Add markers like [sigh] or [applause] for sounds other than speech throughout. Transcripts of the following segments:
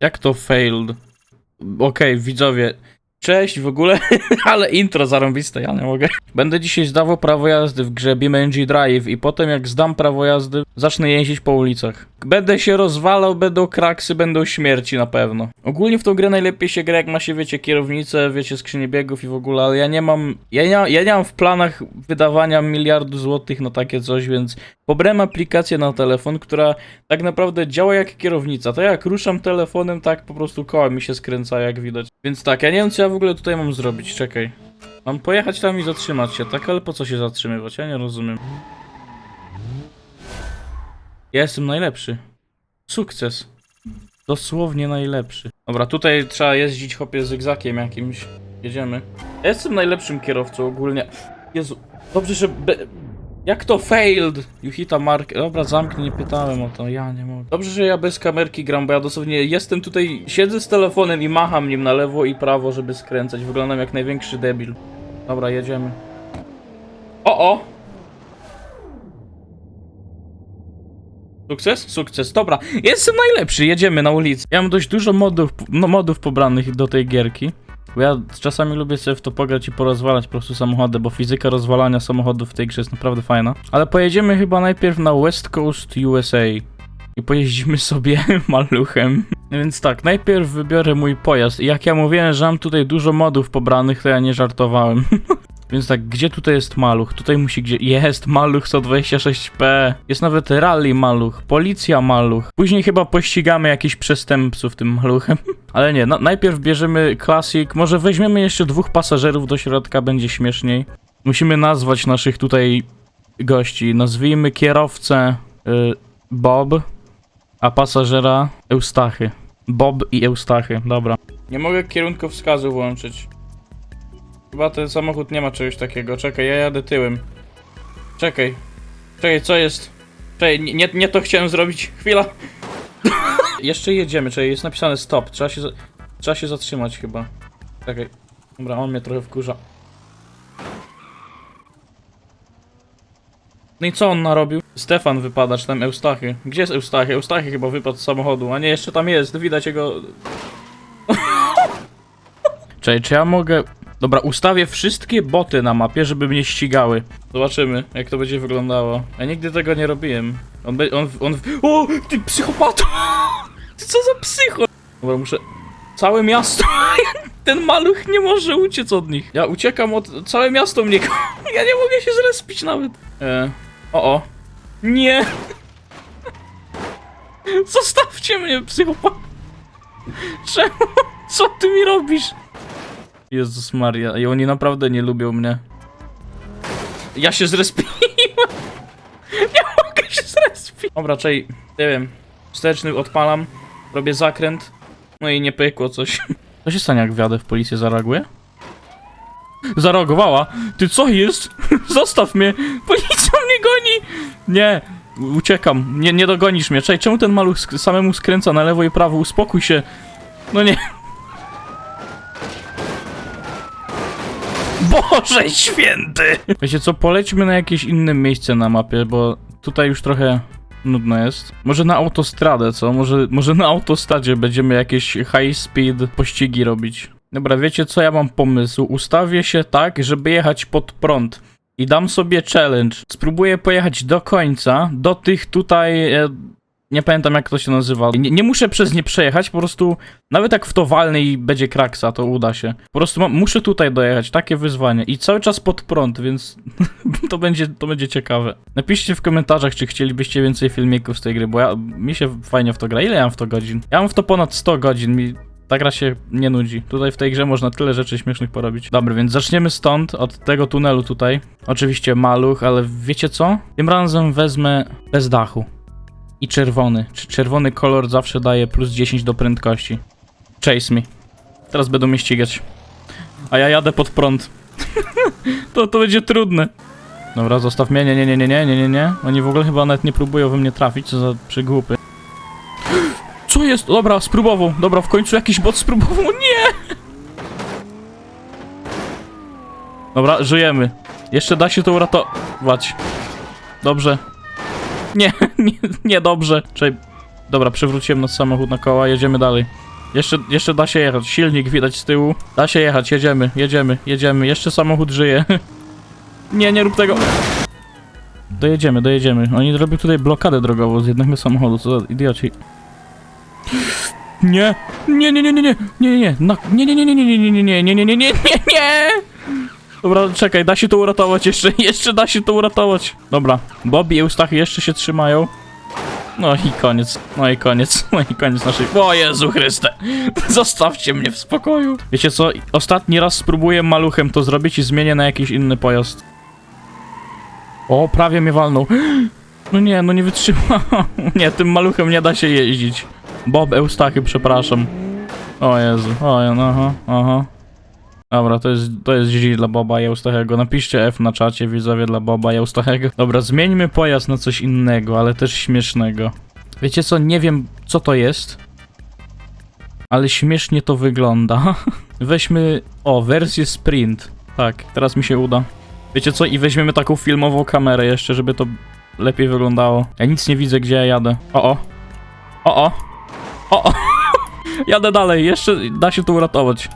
Jak to failed? Okej, widzowie. Cześć w ogóle, [laughs] ale intro zarąbiste, ja nie mogę. Będę dzisiaj zdawał prawo jazdy w grze BeamNG Drive i potem jak zdam prawo jazdy, zacznę jeździć po ulicach. Będę się rozwalał, będą kraksy, będą śmierci na pewno. Ogólnie w tą grę najlepiej się gra jak ma się, wiecie, kierownicę, wiecie, skrzynię biegów i w ogóle, ale ja nie mam, ja nie, ja nie mam w planach wydawania miliardu złotych na takie coś, więc pobrałem aplikację na telefon, która tak naprawdę działa jak kierownica. To jak ruszam telefonem, tak po prostu koła mi się skręca, jak widać. Więc tak, ja nie wiem, co ja w ogóle tutaj mam zrobić. Czekaj. Mam pojechać tam i zatrzymać się, tak? Ale po co się zatrzymywać? Ja nie rozumiem. Ja jestem najlepszy. Sukces. Dosłownie najlepszy. Dobra, tutaj trzeba jeździć hopie zygzakiem jakimś. Jedziemy. Ja jestem najlepszym kierowcą ogólnie. Jezu, dobrze, że... Jak to failed? You hit a mark. Dobra, zamknij, nie pytałem o to, ja nie mogę. Dobrze, że ja bez kamerki gram, bo ja dosłownie jestem tutaj, siedzę z telefonem i macham nim na lewo i prawo, żeby skręcać. Wyglądam jak największy debil. Dobra, jedziemy. O, o! Sukces? Sukces, dobra. Jestem najlepszy, jedziemy na ulicę. Ja mam dość dużo modów, no, modów pobranych do tej gierki. Bo ja czasami lubię sobie w to pograć i porozwalać po prostu samochody, bo fizyka rozwalania samochodów w tej grze jest naprawdę fajna. Ale pojedziemy chyba najpierw na West Coast USA i pojeździmy [laughs] sobie maluchem. Więc tak, najpierw wybiorę mój pojazd. I jak ja mówiłem, że mam tutaj dużo modów pobranych, to ja nie żartowałem. [laughs] Więc tak, gdzie tutaj jest maluch? Tutaj musi gdzie... Jest maluch 126p. Jest nawet rally maluch, policja maluch. Później chyba pościgamy jakichś przestępców tym maluchem. [laughs] Ale nie, no, najpierw bierzemy Classic. Może weźmiemy jeszcze dwóch pasażerów do środka, będzie śmieszniej. Musimy nazwać naszych tutaj gości. Nazwijmy kierowcę y, Bob, a pasażera Eustachy. Bob i Eustachy, dobra. Nie mogę kierunkowskazu włączyć. Chyba ten samochód nie ma czegoś takiego. Czekaj, ja jadę tyłem. Czekaj. Czekaj, co jest? Czekaj, nie, nie, to chciałem zrobić. Chwila. [laughs] Jeszcze jedziemy, czekaj, jest napisane stop. Trzeba się, trzeba się zatrzymać chyba. Czekaj. Dobra, on mnie trochę wkurza. No i co on narobił? Stefan wypada, czy tam Eustachy. Gdzie jest Eustachy? Eustachy chyba wypadł z samochodu, a nie, jeszcze tam jest, widać jego... [laughs] Czekaj, czy ja mogę... Dobra, ustawię wszystkie boty na mapie, żeby mnie ścigały. Zobaczymy, jak to będzie wyglądało. Ja nigdy tego nie robiłem. On be, on, on... O, ty psychopato! [laughs] Ty co za psycho? Dobra, muszę... Całe miasto... [laughs] Ten maluch nie może uciec od nich. Ja uciekam od... Całe miasto mnie... [laughs] Ja nie mogę się zrespić nawet. E... O, o. Nie! Zostawcie mnie, psychopat! Czemu? Co ty mi robisz? Jezus Maria, i oni naprawdę nie lubią mnie. Ja się zrespiłem! [laughs] Nie mogę się zrespić! Dobra, czej, nie wiem. Wsteczny odpalam, robię zakręt, no i nie pykło coś. [laughs] Co się stanie, jak wjadę w policję, zareaguje? Zareagowała? Ty co jest? [laughs] Zostaw mnie! Policja mnie goni! Nie, uciekam, nie, nie dogonisz mnie. Czej, czemu ten maluch sk- samemu skręca na lewo i prawo? Uspokój się. No nie. Boże święty! Wiecie co, polećmy na jakieś inne miejsce na mapie, bo tutaj już trochę nudno jest. Może na autostradę, co? Może, może na autostradzie będziemy jakieś high speed pościgi robić. Dobra, wiecie co, ja mam pomysł. Ustawię się tak, żeby jechać pod prąd. I dam sobie challenge. Spróbuję pojechać do końca, do tych tutaj... E, nie pamiętam jak to się nazywa. Nie, nie muszę przez nie przejechać, po prostu nawet jak w to walny i będzie kraksa, to uda się. Po prostu mam, muszę tutaj dojechać, takie wyzwanie. I cały czas pod prąd, więc [laughs] to będzie, to będzie ciekawe. Napiszcie w komentarzach, czy chcielibyście więcej filmików z tej gry, bo ja, mi się fajnie w to gra. Ile ja mam w to godzin? Ja mam w to ponad 100 godzin, mi ta gra się nie nudzi. Tutaj w tej grze można tyle rzeczy śmiesznych porobić. Dobra, więc zaczniemy stąd, od tego tunelu tutaj. Oczywiście maluch, ale wiecie co? Tym razem wezmę bez dachu. I czerwony. Cz- Czerwony kolor zawsze daje plus 10 do prędkości. Chase me. Teraz będą mnie ścigać. A ja jadę pod prąd. [laughs] to, to będzie trudne. Dobra, zostaw mnie. Nie, nie, nie, nie, nie, nie, nie, nie. Oni w ogóle chyba nawet nie próbują we mnie trafić, co za przygłupy. [gasps] Co jest? Dobra, spróbował. Dobra, w końcu jakiś bot spróbował. [laughs] Nie! Dobra, żyjemy. Jeszcze da się to uratować. Dobrze. Nie, nie, nie dobrze. Czekaj. Dobra, przewróciłem nasz samochód na koła, jedziemy dalej. Jeszcze, jeszcze da się jechać. Silnik widać z tyłu. Da się jechać, jedziemy, jedziemy, jedziemy. Jeszcze samochód żyje. nie, nie rób tego. Dojedziemy, dojedziemy. Oni robią tutaj blokadę drogową z jednego samochodu, co za idioci. Nie! Nie, nie, nie, nie, nie, nie, nie, nie, Na- nie, nie, nie, nie, nie, nie, nie, nie, nie, nie, nie, nie, nie, nie, nie! Dobra, czekaj, da się to uratować jeszcze, [laughs] jeszcze da się to uratować. Dobra, Bobby i Eustachy jeszcze się trzymają. No i koniec, no i koniec, [laughs] no i koniec naszej... O Jezu Chryste! [laughs] Zostawcie mnie w spokoju. Wiecie co, ostatni raz spróbuję maluchem to zrobić i zmienię na jakiś inny pojazd. O, prawie mnie walnął. [gasps] No nie, no nie wytrzymał. Nie, tym maluchem nie da się jeździć. Bob Eustachy, przepraszam. O Jezu, o no, aha, aha. Dobra, to jest, to jest GG dla Boba i Eustachego. Napiszcie F na czacie, widzowie, dla Boba i Eustachego. Dobra, zmieńmy pojazd na coś innego, ale też śmiesznego. Wiecie co, nie wiem co to jest, ale śmiesznie to wygląda. [laughs] Weźmy, o, wersję sprint. Tak, teraz mi się uda. Wiecie co, i weźmiemy taką filmową kamerę jeszcze, żeby to lepiej wyglądało. Ja nic nie widzę, gdzie ja jadę. O, o. O, o. O, o. Jadę dalej, jeszcze da się to uratować.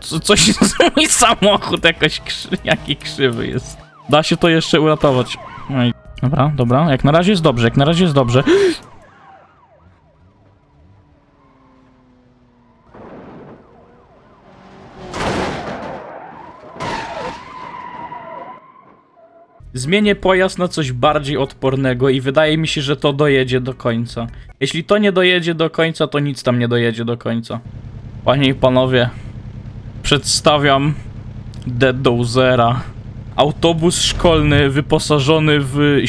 Co, coś [laughs] mój samochód jakoś krzy, jaki krzywy jest. Da się to jeszcze uratować. No dobra, dobra, jak na razie jest dobrze, jak na razie jest dobrze. Zmienię pojazd na coś bardziej odpornego i wydaje mi się, że to dojedzie do końca. Jeśli to nie dojedzie do końca, to nic tam nie dojedzie do końca. Panie i panowie, przedstawiam Dead Dozera. Autobus szkolny wyposażony w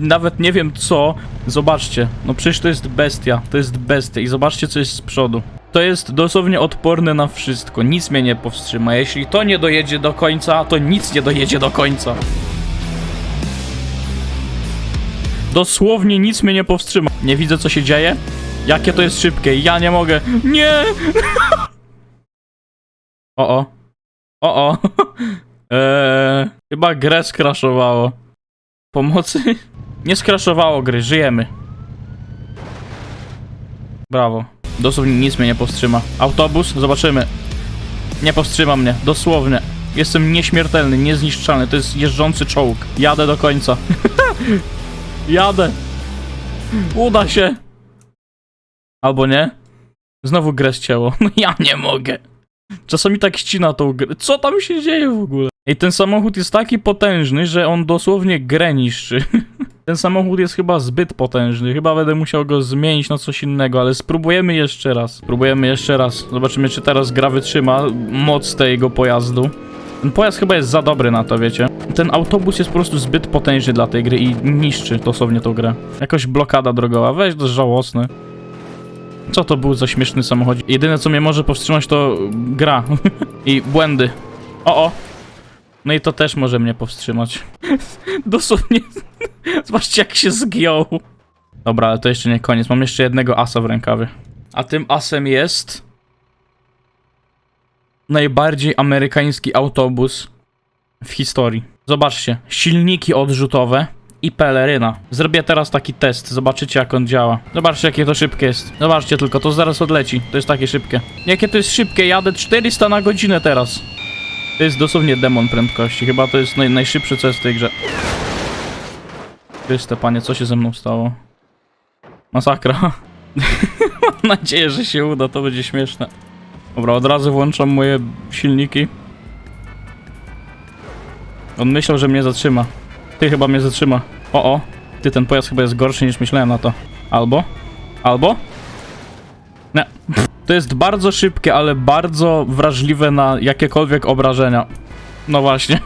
nawet nie wiem co. Zobaczcie, no przecież to jest bestia, to jest bestia i zobaczcie co jest z przodu. To jest dosłownie odporne na wszystko, nic mnie nie powstrzyma. Jeśli to nie dojedzie do końca, to nic nie dojedzie do końca. Dosłownie nic mnie nie powstrzyma. Nie widzę co się dzieje. Jakie to jest szybkie, ja nie mogę. Nie! [laughs] O o. O o. [laughs] Eee, chyba grę skraszowało. Pomocy? [laughs] Nie skraszowało gry, żyjemy. Brawo. Dosłownie nic mnie nie powstrzyma. Autobus? Zobaczymy. Nie powstrzyma mnie, dosłownie. Jestem nieśmiertelny, niezniszczalny. To jest jeżdżący czołg. Jadę do końca. Jadę. Uda się. Albo nie. Znowu grę ścięło. [laughs] No ja nie mogę. Czasami tak ścina tą grę. Co tam się dzieje w ogóle? Ej, ten samochód jest taki potężny, że on dosłownie grę niszczy. [laughs] Ten samochód jest chyba zbyt potężny. Chyba będę musiał go zmienić na coś innego, ale spróbujemy jeszcze raz. Spróbujemy jeszcze raz. Zobaczymy, czy teraz gra wytrzyma moc tego pojazdu. Pojazd chyba jest za dobry na to, wiecie. Ten autobus jest po prostu zbyt potężny dla tej gry i niszczy dosłownie tą grę. Jakoś blokada drogowa, weź, to jest żałosne. Co to był za śmieszny samochód? Jedyne co mnie może powstrzymać to gra [laughs] i błędy. O, o. No i to też może mnie powstrzymać. [laughs] Dosłownie. [laughs] Zobaczcie jak się zgiął. Dobra, ale to jeszcze nie koniec. Mam jeszcze jednego asa w rękawie. A tym asem jest najbardziej amerykański autobus w historii. Zobaczcie, silniki odrzutowe i peleryna. Zrobię teraz taki test, zobaczycie jak on działa. Zobaczcie jakie to szybkie jest. Zobaczcie tylko, to zaraz odleci. To jest takie szybkie. Jakie to jest szybkie, jadę 400 na godzinę teraz. To jest dosłownie demon prędkości. Chyba to jest naj, najszybsze co jest w tej grze. Chryste, panie, co się ze mną stało? Masakra. [laughs] Mam nadzieję, że się uda, to będzie śmieszne. Dobra, od razu włączam moje silniki. On myślał, że mnie zatrzyma. Ty chyba mnie zatrzyma. O, o. Ty, ten pojazd chyba jest gorszy niż myślałem na to. Albo? Albo? Nie. To jest bardzo szybkie, ale bardzo wrażliwe na jakiekolwiek obrażenia. No właśnie.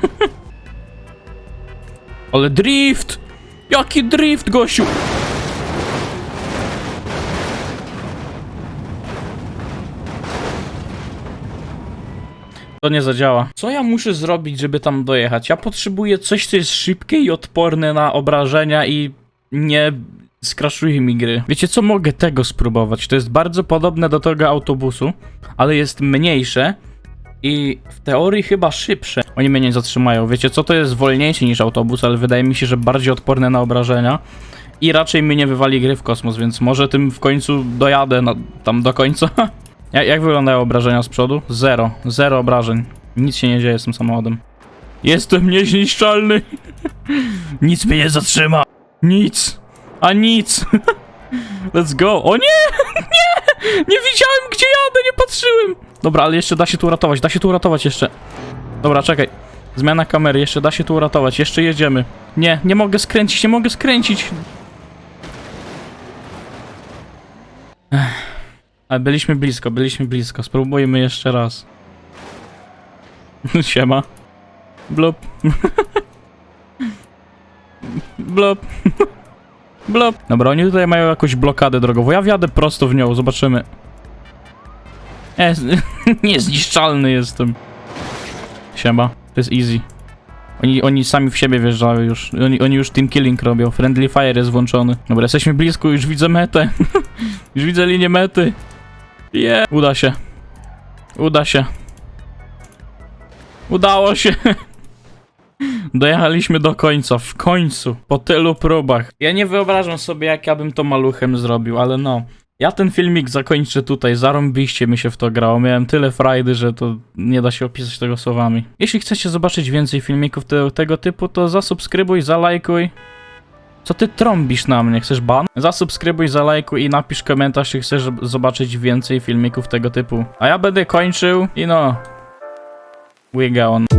[laughs] ale drift! Jaki drift, gościu! To nie zadziała. Co ja muszę zrobić, żeby tam dojechać? Ja potrzebuję coś, co jest szybkie i odporne na obrażenia i nie skraszuje mi gry. Wiecie co, mogę tego spróbować. To jest bardzo podobne do tego autobusu, ale jest mniejsze i w teorii chyba szybsze. Oni mnie nie zatrzymają. Wiecie co, to jest wolniejsze niż autobus, ale wydaje mi się, że bardziej odporne na obrażenia. I raczej mnie nie wywali gry w kosmos, więc może tym w końcu dojadę na, tam do końca. [laughs] Jak, jak wyglądają obrażenia z przodu? Zero. Zero obrażeń. Nic się nie dzieje z tym samochodem. Jestem niezniszczalny. [laughs] nic mnie nie zatrzyma. Nic. A nic. [laughs] Let's go. O nie! [laughs] Nie! Nie widziałem gdzie jadę, nie patrzyłem. Dobra, ale jeszcze da się tu uratować, da się tu uratować jeszcze. Dobra, czekaj. Zmiana kamery, jeszcze da się tu uratować, jeszcze jedziemy. Nie, nie mogę skręcić, nie mogę skręcić. Ech. Ale byliśmy blisko, byliśmy blisko. Spróbujmy jeszcze raz. [laughs] Siema. Blop. [laughs] Blop. [laughs] Blop. Dobra, oni tutaj mają jakąś blokadę drogową. Ja wjadę prosto w nią, zobaczymy. Jest, niezniszczalny jestem. Siema. To jest easy. Oni, oni sami w siebie wjeżdżają już. Oni, oni już team killing robią. Friendly fire jest włączony. Dobra, jesteśmy blisko, już widzę metę. już widzę linię mety. Yeah. Uda się. Uda się. Udało się. [laughs] Dojechaliśmy do końca, w końcu, po tylu próbach. Ja nie wyobrażam sobie, jak ja bym to maluchem zrobił, ale no. Ja ten filmik zakończę tutaj, zarąbiście mi się w to grało, miałem tyle frajdy, że to nie da się opisać tego słowami. Jeśli chcecie zobaczyć więcej filmików te, tego typu, to zasubskrybuj, zalajkuj. Co ty trąbisz na mnie? Chcesz ban? Zasubskrybuj, zalajkuj i napisz komentarz, czy chcesz zobaczyć więcej filmików tego typu. A ja będę kończył i no... We go on.